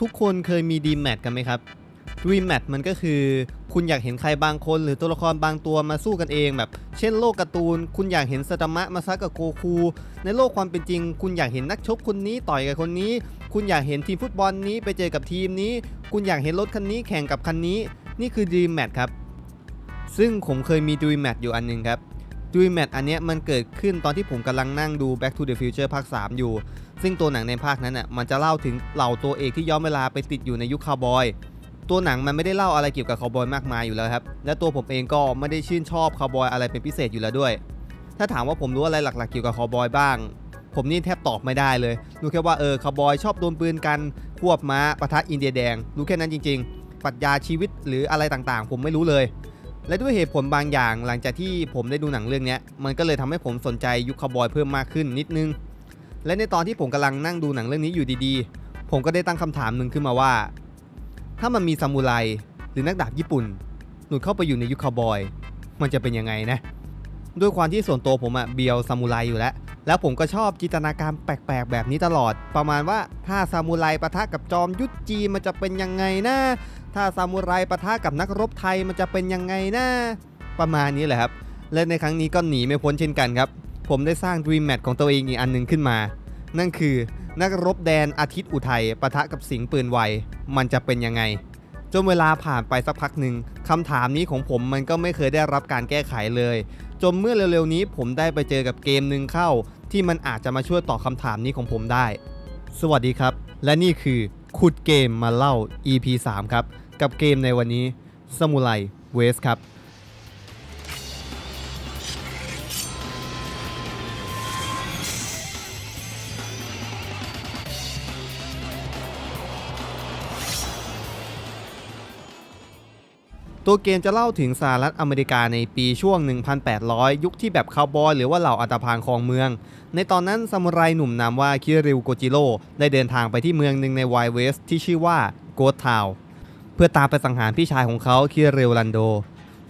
ทุกคนเคยมีดีแมทกันไหมครับดีแมทมันก็คือ คุณอยากเห็นใครบางคน หรือตัวละครบางตัวมาสู้กันเองแบบ เช่นโลกการ์ตูน คุณอยากเห็นสตมะมาซักกับโกคู ในโลกความเป็นจริง คุณอยากเห็นนักชกคนนี้ต่อยกับคนนี้ คุณอยากเห็นทีมฟุตบอลนี้ไปเจอกับทีมนี้ คุณอยากเห็นรถคันนี้แข่งกับคันนี้ นี่คือดีแมทครับ ซึ่งผมเคยมีดีแมทอยู่อันหนึงครับดีแมทอันเนี้ยมันเกิดขึ้นตอนที่ผมกำลังนั่งดู Back to the Future ภาค 3 อยู่ ซึ่งตัวหนังในภาคนั้นอะมันจะเล่าถึงเหล่าตัวเอกที่ย้อนเวลาไปติดอยู่ในยุคคาวบอย ตัวหนังมันไม่ได้เล่าอะไรเกี่ยวกับคาวบอยมากมายอยู่แล้วครับ และตัวผมเองก็ไม่ได้ชื่นชอบคาวบอยอะไรเป็นพิเศษอยู่แล้วด้วย ถ้าถามว่าผมรู้อะไรหลักๆเกี่ยวกับคาวบอยบ้าง ผมนี่แทบตอบไม่ได้เลย รู้แค่ว่าเออคาวบอยชอบโดนปืนกันควบม้าปะทะอินเดียแดง รู้แค่นั้นจริง ๆปรัชญาชีวิตหรืออะไรต่างๆ ผมไม่รู้เลยและด้วยเหตุผลบางอย่างหลังจากที่ผมได้ดูหนังเรื่องนี้มันก็เลยทำให้ผมสนใจยุคคาวบอยเพิ่มมากขึ้นนิดนึง และในตอนที่ผมกำลังนั่งดูหนังเรื่องนี้อยู่ดีๆ ผมก็ได้ตั้งคำถามหนึ่งขึ้นมาว่า ถ้ามันมีซามูไรหรือนักดาบญี่ปุ่น หลุดเข้าไปอยู่ในยุคคาวบอย มันจะเป็นยังไงนะด้วยความที่ส่วนตัวผมอะเบียวซามูไรอยู่แล้ว แล้วผมก็ชอบจินตนาการแปลกๆ แบบนี้ตลอด ประมาณว่าถ้าซามูไรปะทะกับจอมยุทธจีมันจะเป็นยังไงนะ ถ้าซามูไรปะทะกับนักรบไทยมันจะเป็นยังไงนะ ประมาณนี้แหละครับ และในครั้งนี้ก็หนีไม่พ้นเช่นกันครับ ผมได้สร้าง Dream Match ของตัวเองอีกอันหนึ่งขึ้นมา นั่นคือ นักรบแดนอาทิตย์อุทัยปะทะกับสิงปืนไว มันจะเป็นยังไง จนเวลาผ่านไปสักพักหนึ่งคำถามนี้ของผมมันก็ไม่เคยได้รับการแก้ไขเลย จนเมื่อเร็วๆนี้ผมได้ไปเจอกับเกมหนึ่งเข้า ที่มันอาจจะมาช่วยตอบคำถามนี้ของผมได้ สวัสดีครับ และนี่คือขุดเกมมาเล่า EP 3 ครับ กับเกมในวันนี้สมุไรเวสครับ ตัวเกมจะเล่าถึงสหรัฐอเมริกาในปีช่วง 1,800 ยุคที่แบบคาวบอยหรือว่าเหล่าอัตภานครองเมือง ในตอนนั้นซามูไรหนุ่มนามว่าคิริวโกจิโร่ได้เดินทางไปที่เมืองหนึ่งในไวเวสที่ชื่อว่าโกดทาวเพื่อตามไปสังหารพี่ชายของเขาคิริวลันโด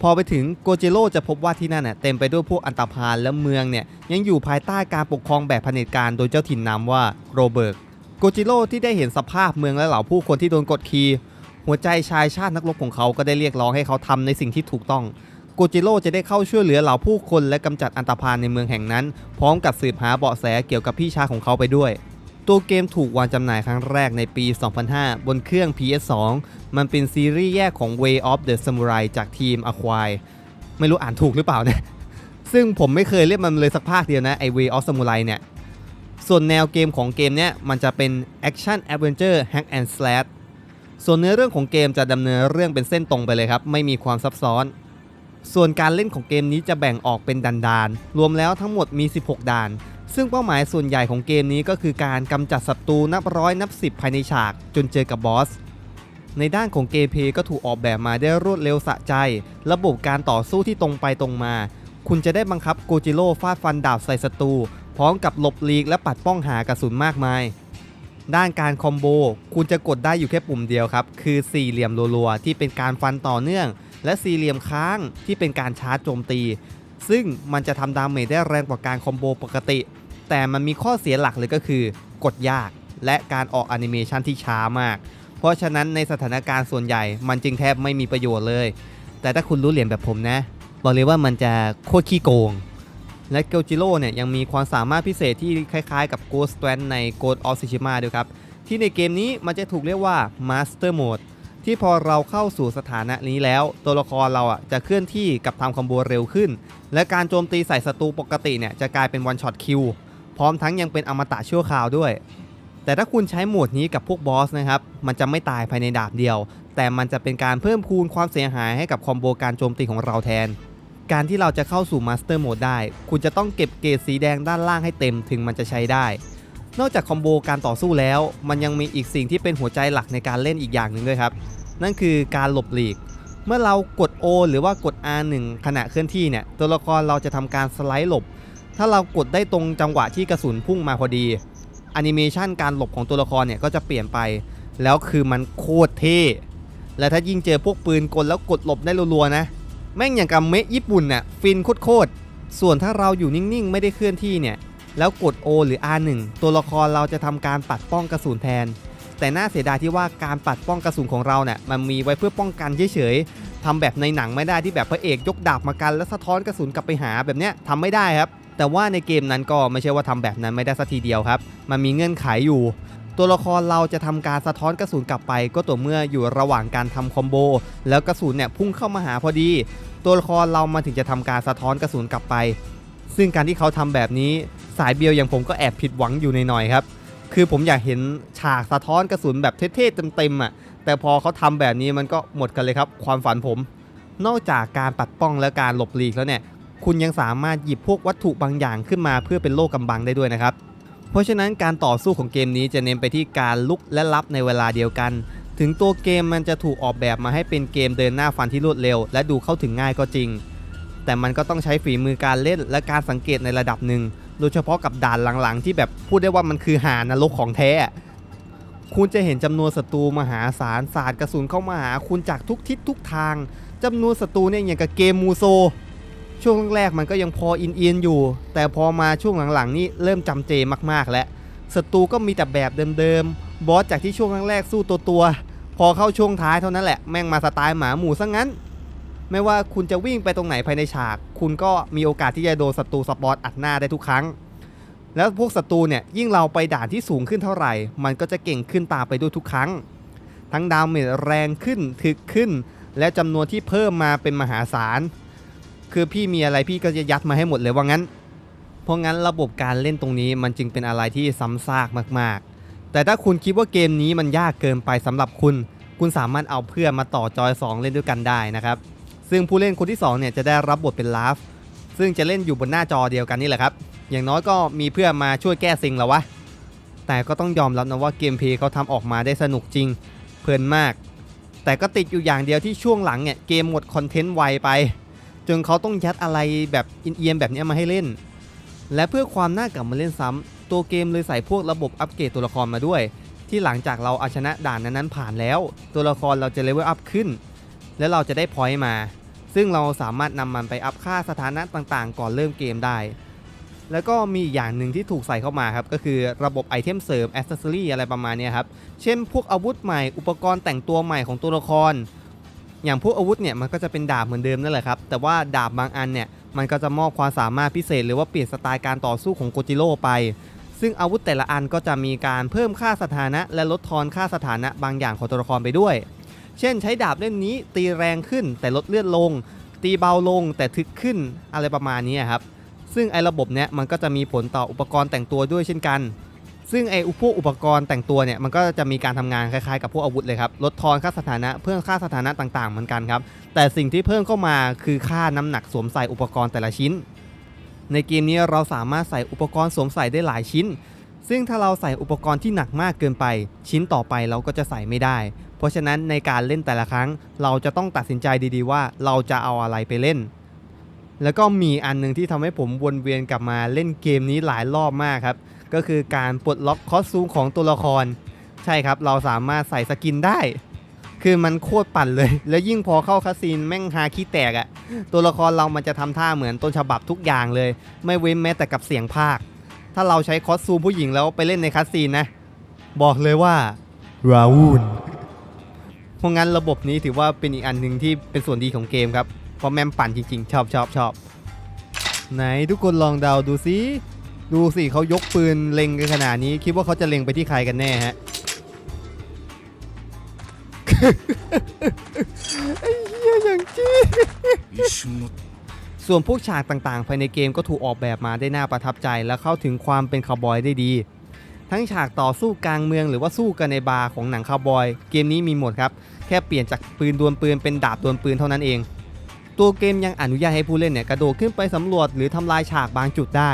พอไปถึงโกจิโร่จะพบว่าที่นั่นน่ะเต็มไปด้วยพวกอันตพาลและเมืองเนี่ยยังอยู่ภายใต้การปกครองแบบเผด็จการโดยเจ้าถิ่นนามว่าโรเบิร์กโกจิโร่ที่ได้เห็นสภาพเมืองและเหล่าผู้คนที่โดนกดขี่ หัวใจชายชาตินักรบของเขาก็ได้เรียกร้องให้เขาทำในสิ่งที่ถูกต้องโกจิโร่จะได้เข้าช่วยเหลือเหล่าผู้คนและกำจัดอันตรพาลในเมืองแห่งนั้น พร้อมกับสืบหาเบาะแสเกี่ยวกับพี่ชายของเขาไปด้วย ตัวเกมถูกวางจำหน่ายครั้งแรกในปี 2005 บนเครื่อง PS2 มันเป็นซีรีส์แยกของ Way of the Samurai จากทีม Acquire ไม่รู้อ่านถูกหรือเปล่าเนี่ยซึ่งผมไม่เคยเล่นมันเลยสักภาคเดียวนะไอ Way of Samurai เนี่ยส่วนแนวเกมของเกมเนี้ยมันจะเป็น Action Adventure Hack and Slash ส่วนเนื้อเรื่องของเกมจะดำเนินเรื่องเป็นเส้นตรงไปเลยครับ ไม่มีความซับซ้อน ส่วนการเล่นของเกมนี้จะแบ่งออกเป็นด่านๆรวมแล้วทั้งหมดมี 16 ด่าน ซึ่งเป้าหมายส่วนใหญ่ของเกมนี้ก็คือการกำจัดศัตรูนับร้อยนับสิบภายในฉาก จนเจอกับบอส ในด้านของเกมเพย์ก็ถูกออกแบบมาได้รวดเร็วสะใจ ระบบการต่อสู้ที่ตรงไปตรงมา คุณจะได้บังคับโกจิโร่ฟาดฟันดาบใส่ศัตรูพร้อมกับหลบลีกและปัดป้องหากระสุนมากมาย ด้านการคอมโบคุณจะกดได้อยู่แค่ปุ่มเดียวครับ คือสี่เหลี่ยมรัวๆ ที่เป็นการฟันต่อเนื่อง และสี่เหลี่ยมค้างที่เป็นการชาร์จโจมตี ซึ่งมันจะทำดาเมจได้แรงกว่าการคอมโบปกติ แต่มันมีข้อเสียหลักเลยก็คือ กดยาก และการออกแอนิเมชันที่ช้ามาก เพราะฉะนั้นในสถานการณ์ส่วนใหญ่ มันจึงแทบไม่มีประโยชน์เลย แต่ถ้าคุณรู้เหรียญแบบผมนะ บอกเลยว่ามันจะโคตรขี้โกง และเกลจิโร่เนี่ยยังมีความสามารถพิเศษที่คล้ายๆกับ Ghost t w a n ใน Ghost of Tsushima ด้วยครับ ที่ในเกมนี้มันจะถูกเรียกว่า Master Mode ที่พอเราเข้าสู่สถานะนี้แล้ว ตัวละครเราอะจะเคลื่อนที่กับทำคอมโบเร็วขึ้น และการโจมตีใส่ศัตรูปกติเนี่ยจะกลายเป็น one shot kill พร้อมทั้งยังเป็นอมตะชั่วคราวด้วย แต่ถ้าคุณใช้โหมดนี้กับพวกบอสนะครับมันจะไม่ตายภายในดาบเดียว แต่มันจะเป็นการเพิ่มคูณความเสียหายให้กับคอมโบการโจมตีของเราแทน การที่เราจะเข้าสู่มาสเตอร์โหมดได้ คุณจะต้องเก็บเกรดสีแดงด้านล่างให้เต็มถึงมันจะใช้ได้ นอกจากคอมโบการต่อสู้แล้ว มันยังมีอีกสิ่งที่เป็นหัวใจหลักในการเล่นอีกอย่างหนึ่งด้วยครับ นั่นคือการหลบหลีก เมื่อเรากด O หรือว่ากด R1 ขณะเคลื่อนที่เนี่ย ตัวละครเราจะทำการสไลด์หลบ ถ้าเรากดได้ตรงจังหวะที่กระสุนพุ่งมาพอดีแอนิเมชันการหลบของตัวละครเนี่ยก็จะเปลี่ยนไป แล้วคือมันโคตรเท่และถ้ายิ่งเจอพวกปืนกลแล้วกดหลบได้รัวๆนะ แม่งอย่างกับเมะญี่ปุ่นน่ะฟินโคตรๆส่วนถ้าเราอยู่นิ่งๆ ไม่ได้เคลื่อนที่เนี่ย แล้วกด O หรือ R1 ตัวละครเราจะทำการปัดป้องกระสุนแทน แต่น่าเสียดายที่ว่าการปัดป้องกระสุนของเราเนี่ยมันมีไว้เพื่อป้องกันเฉยๆทำแบบในหนังไม่ได้ที่แบบพระเอกยกดาบมากัน แล้วสะท้อนกระสุนกลับไปหาแบบเนี้ยทำไม่ได้ครับแต่ว่าในเกมนั้นก็ไม่ใช่ว่าทำแบบนั้นไม่ได้สักทีเดียวครับ มันมีเงื่อนไขอยู่ ตัวละครเราจะทำการสะท้อนกระสุนกลับไป ก็ต่อเมื่ออยู่ระหว่างการทำคอมโบ แล้วกระสุนเนี่ยพุ่งเข้ามาหาพอดี ตัวละครเรามาถึงจะทำการสะท้อนกระสุนกลับไป ซึ่งการที่เขาทำแบบนี้สายเบียวอย่างผมก็แอบผิดหวังอยู่ในหน่อยครับ คือผมอยากเห็นฉากสะท้อนกระสุนแบบเท่ๆเต็มๆอะ แต่พอเขาทำแบบนี้มันก็หมดกันเลยครับ ความฝันผม นอกจากการปัดป้องและการหลบหลีกแล้วเนี่ย คุณยังสามารถหยิบพวกวัตถุบางอย่างขึ้นมาเพื่อเป็นโล่กำบังได้ด้วยนะครับ เพราะฉะนั้นการต่อสู้ของเกมนี้จะเน้นไปที่การลุกและรับในเวลาเดียวกัน ถึงตัวเกมมันจะถูกออกแบบมาให้เป็นเกมเดินหน้าฟันที่รวดเร็ว และดูเข้าถึงง่ายก็จริง แต่มันก็ต้องใช้ฝีมือการเล่นและการสังเกตในระดับหนึ่ง โดยเฉพาะกับด่านหลังๆ ที่แบบพูดได้ว่ามันคือหานรกของแท้ คุณจะเห็นจำนวนศัตรูมหาศาลสาดกระสุนเข้ามาหาคุณจากทุกทิศทุกทางจำนวนศัตรูเนี่ยอย่างกับเกมมูโซ ช่วงแรกมันก็ยังพออินเอียนอยู่ แต่พอมาช่วงหลังๆนี่เริ่มจำเจมากๆแล้วศัตรูก็มีแต่แบบเดิมๆบอสจากที่ช่วงแรกๆสู้ตัวตัวๆพอเข้าช่วงท้ายเท่านั้นแหละแม่งมาสไตล์หมาหมูซะงั้น ไม่ว่าคุณจะวิ่งไปตรงไหนภายในฉาก คุณก็มีโอกาสที่จะโดนศัตรูสปอตอัดหน้าได้ทุกครั้ง แล้วพวกศัตรูเนี่ยยิ่งเราไปด่านที่สูงขึ้นเท่าไหร่ มันก็จะเก่งขึ้นตามไปด้วยทุกครั้ง ทั้งดาวเมจแรงขึ้นถึกขึ้น และจำนวนที่เพิ่มมาเป็นมหาศาล คือพี่มีอะไรพี่ก็จะยัดมาให้หมดเลยว่างั้น เพราะงั้นระบบการเล่นตรงนี้มันจึงเป็นอะไรที่ซ้ำซากมากๆ แต่ถ้าคุณคิดว่าเกมนี้มันยากเกินไปสำหรับคุณ คุณสามารถเอาเพื่อนมาต่อจอย 2 เล่นด้วยกันได้นะครับ ซึ่งผู้เล่นคนที่2เนี่ยจะได้รับบทเป็นลาฟ ซึ่งจะเล่นอยู่บนหน้าจอเดียวกันนี่แหละครับ อย่างน้อยก็มีเพื่อนมาช่วยแก้ซิงแล้ววะ แต่ก็ต้องยอมรับนะว่าเกมเพย์เขาทำออกมาได้สนุกจริง เพลินมาก แต่ก็ติดอยู่อย่างเดียวที่ช่วงหลังเนี่ยเกมหมดคอนเทนต์ไวไป จนเขาต้องยัดอะไรแบบเอียนแบบนี้มาให้เล่น และเพื่อความน่ากลับมาเล่นซ้ำตัวเกมเลยใส่พวกระบบอัปเกรดตัวละครมาด้วย ที่หลังจากเราเอาชนะด่านนั้นๆผ่านแล้ว ตัวละครเราจะเลเวลอัพขึ้น และเราจะได้พอยต์มา ซึ่งเราสามารถนำมันไปอัพค่าสถานะต่างๆ ก่อนเริ่มเกมได้ แล้วก็มีอีกอย่างหนึ่งที่ถูกใส่เข้ามาครับก็คือระบบไอเทมเสริมอ c เซสซอรี่อะไรประมาณนี้ครับเช่น พวกอาวุธใหม่อุปกรณ์แต่งตัวใหม่ของตัวละคร อย่างพวกอาวุธเนี่ยมันก็จะเป็นดาบเหมือนเดิมนั่นแหละครับ แต่ว่าดาบบางอันเนี่ยมันก็จะมอบความสามารถพิเศษ หรือว่าเปลี่ยนสไตล์การต่อสู้ของโกจิโร่ไป ซึ่งอาวุธแต่ละอันก็จะมีการเพิ่มค่าสถานะ และลดทอนค่าสถานะบางอย่างของตัวละครไปด้วย เช่น ใช้ดาบเล่มนี้ตีแรงขึ้น แต่ลดเลือดลง ตีเบาลง แต่ทึกขึ้นอะไรประมาณนี้ครับซึ่งไอ้ระบบเนี้ยมันก็จะมีผลต่ออุปกรณ์แต่งตัวด้วยเช่นกัน ซึ่งไอ้พวกอุปกรณ์แต่งตัวเนี่ยมันก็จะมีการทำงานคล้ายๆกับพวกอาวุธเลยครับลดทอนค่าสถานะเพิ่มค่าสถานะต่างๆเหมือนกันครับแต่สิ่งที่เพิ่มเข้ามาคือค่าน้ำหนักสวมใส่อุปกรณ์แต่ละชิ้น ในเกมนี้เราสามารถใส่อุปกรณ์สวมใส่ได้หลายชิ้น ซึ่งถ้าเราใส่อุปกรณ์ที่หนักมากเกินไป ชิ้นต่อไปเราก็จะใส่ไม่ได้ เพราะฉะนั้นในการเล่นแต่ละครั้ง เราจะต้องตัดสินใจดีๆว่าเราจะเอาอะไรไปเล่นแล้วก็มีอันหนึ่งที่ทำให้ผมวนเวียนกลับมาเล่นเกมนี้หลายรอบมากครับ ก็คือการปลดล็อกคอสตูมของตัวละคร ใช่ครับ เราสามารถใส่สกินได้ คือมันโคตรปั่นเลย แล้วยิ่งพอเข้าคาซีนแม่งฮาขี้แตกอะตัวละครเรามันจะทำท่าเหมือนต้นฉบับทุกอย่างเลย ไม่เว้นแม้แต่กับเสียงภาค ถ้าเราใช้คอสตูมผู้หญิงแล้วไปเล่นในคาซีนนะ บอกเลยว่าราวูนเพราะงั้นระบบนี้ถือว่าเป็นอีกอันหนึ่งที่เป็นส่วนดีของเกมครับ เพราะแมมปั่นจริงๆ ชอบชอบชอบไหนทุกคนลองเดาดูสิ ดูสิเขายกปืนเล็งกันขนาดนี้ คิดว่าเขาจะเล็งไปที่ใครกันแน่ฮะไอ้เหี้ยอย่างจี้ส่วนพวกฉากต่างๆ ภายในเกมก็ถูกออกแบบมาได้น่าประทับใจ และเข้าถึงความเป็นคาวบอยได้ดี ทั้งฉากต่อสู้กลางเมืองหรือว่าสู้กันในบาร์ของหนังคาวบอย เกมนี้มีหมดครับ แค่เปลี่ยนจากปืนดวลปืนเป็นดาบดวลปืนเท่านั้นเอง ตัวเกมยังอนุญาตให้ผู้เล่นเนี่ยกระโดดขึ้นไปสำรวจหรือทำลายฉากบางจุดได้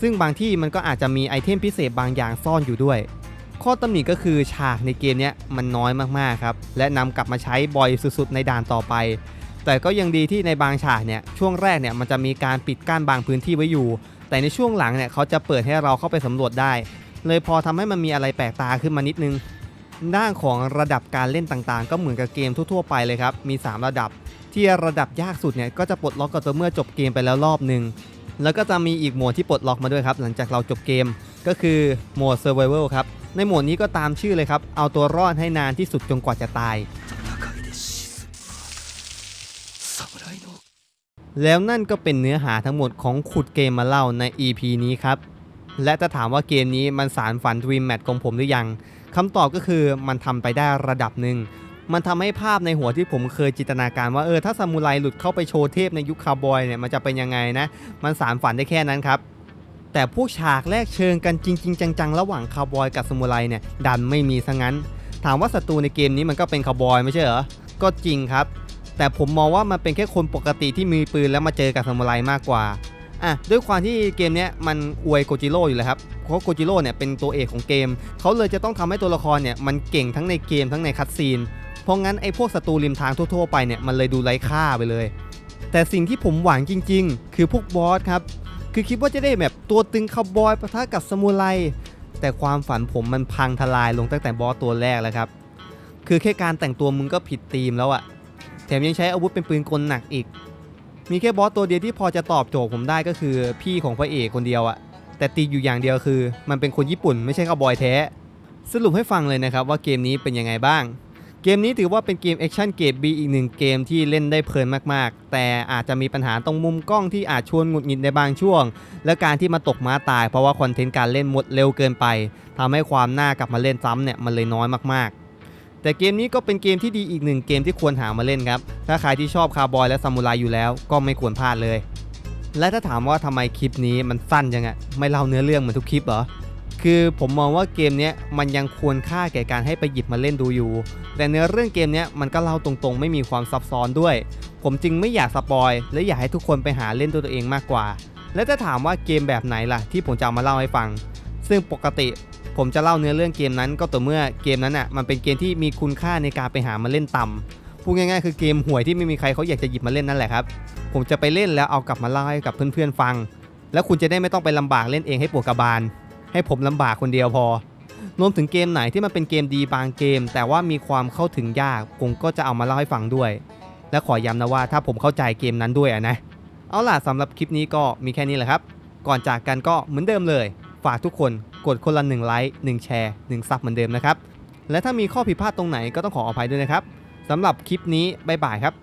ซึ่งบางที่มันก็อาจจะมีไอเทมพิเศษบางอย่างซ่อนอยู่ด้วย ข้อตำหนิก็คือฉากในเกมนี้มันน้อยมากๆครับ และนำกลับมาใช้บ่อยสุดๆในด่านต่อไป แต่ก็ยังดีที่ในบางฉากเนี่ยช่วงแรกเนี่ยมันจะมีการปิดกั้นบางพื้นที่ไว้อยู่ แต่ในช่วงหลังเนี่ยเขาจะเปิดให้เราเข้าไปสำรวจได้ เลยพอทำให้มันมีอะไรแปลกตาขึ้นมานิดนึงด้านของระดับการเล่นต่างๆ ก็เหมือนกับเกมทั่วๆไปเลยครับ มี 3 ระดับ ที่ระดับยากสุดเนี่ยก็จะปลดล็อกก็ต่อเมื่อจบเกมไปแล้วรอบหนึ่ง แล้วก็จะมีอีกหมวดที่ปลดล็อกมาด้วยครับ หลังจากเราจบเกมก็คือหมวด Survival ครับ ในหมวดนี้ก็ตามชื่อเลยครับ เอาตัวรอดให้นานที่สุดจนกว่าจะตาย แล้วนั่นก็เป็นเนื้อหาทั้งหมดของขุดเกมมาเล่าใน EP นี้ครับ และจะถามว่าเกมนี้มันสารฝัน Dream Match ของผมหรือยังคำตอบก็คือมันทำไปได้ระดับหนึ่ง มันทำให้ภาพในหัวที่ผมเคยจินตนาการว่าเออถ้าซามูไรหลุดเข้าไปโชว์เทพในยุคคาวบอยเนี่ยมันจะเป็นยังไงนะมันสารฝันได้แค่นั้นครับแต่พวกฉากแรกเชิงกันจริง ๆ จังๆ ระหว่างคาวบอยกับซามูไรเนี่ยดันไม่มีซะงั้น ถามว่าศัตรูในเกมนี้มันก็เป็นคาวบอยไม่ใช่เหรอก็จริงครับ แต่ผมมองว่ามันเป็นแค่คนปกติที่มีปืนแล้วมาเจอกับซามูไรมากกว่าอะด้วยความที่เกมนี้มันอวยโกจิโร่อยู่แล้วครับเพราะโกจิโร่เนี่ยเป็นตัวเอกของเกม เขาเลยจะต้องทำให้ตัวละครเนี่ยมันเก่งทั้งในเกมทั้งในคัตซีน เพราะงั้นไอ้พวกศัตรูริมทางทั่วๆไปเนี่ยมันเลยดูไร้ค่าไปเลย แต่สิ่งที่ผมหวังจริง ๆ คือพวกบอสครับ คือคิดว่าจะได้แบบตัวตึงคาบอยปะทะกับซามูไรแต่ความฝันผมมันพังทลายลงตั้งแต่บอสตัวแรกแล้วครับ คือแค่การแต่งตัวมึงก็ผิดธีมแล้วอะแถมยังใช้อาวุธเป็นปืนกลหนักอีก มีแค่บอสตัวเดียวที่พอจะตอบโจทย์ผมได้ก็คือพี่ของพระเอกคนเดียวอะแต่ตีอยู่อย่างเดียวคือ มันเป็นคนญี่ปุ่นไม่ใช่คาบอยแท้ สรุปให้ฟังเลยนะครับว่าเกมนี้เป็นยังไงบ้าง เกมนี้ถือว่าเป็นเกมแอคชั่นเกรด B อีกหนึ่งเกมที่เล่นได้เพลินมากๆ แต่อาจจะมีปัญหาตรงมุมกล้องที่อาจชวนหงุดหงิดในบางช่วง และการที่มาตกม้าตายเพราะว่าคอนเทนต์การเล่นหมดเร็วเกินไปทำให้ความน่ากลับมาเล่นซ้ำเนี่ยมันเลยน้อยมากๆ แต่เกมนี้ก็เป็นเกมที่ดีอีกหนึ่งเกมที่ควรหามาเล่นครับ ถ้าใครที่ชอบคาร์บอยและซามูไรอยู่แล้วก็ไม่ควรพลาดเลย และถ้าถามว่าทำไมคลิปนี้มันสั้นจังอะไม่เล่าเนื้อเรื่องเหมือนทุกคลิปเหรอ คือผมมองว่าเกมนี้มันยังควรค่าแก่การให้ไปหยิบมาเล่นดูอยู่ แต่เนื้อเรื่องเกมนี้มันก็เล่าตรงๆ ไม่มีความซับซ้อนด้วย ผมจึงไม่อยากสปอยและอยากให้ทุกคนไปหาเล่นด้วยตัวเองมากกว่า และจะถามว่าเกมแบบไหนล่ะที่ผมจะเอามาเล่าให้ฟัง ซึ่งปกติผมจะเล่าเนื้อเรื่องเกมนั้นก็ต่อเมื่อเกมนั้นอะมันเป็นเกมที่มีคุณค่าในการไปหามาเล่นต่ำพูดง่ายๆคือเกมห่วยที่ไม่มีใครเขาอยากจะหยิบมาเล่นนั่นแหละครับ ผมจะไปเล่นแล้วเอากลับมาเล่าให้กับเพื่อนๆฟัง แล้วคุณจะได้ไม่ต้องไปลำบากเล่นเองให้ปวดกระบาล ให้ผมลำบากคนเดียวพอ รวมถึงเกมไหนที่มันเป็นเกมดีบางเกม แต่ว่ามีความเข้าถึงยากผมก็จะเอามาเล่าให้ฟังด้วย และขอย้ำนะว่าถ้าผมเข้าใจเกมนั้นด้วยะนะ เอาล่ะสำหรับคลิปนี้ก็มีแค่นี้แหละครับ ก่อนจากกันก็เหมือนเดิมเลย ฝากทุกคนกดคนละ1ไลค์1แชร์1ซับเหมือนเดิมนะครับและถ้ามีข้อผิดพลาดตรงไหนก็ต้องขออภัยด้วยนะครับสำหรับคลิปนี้บ๊ายบายครับ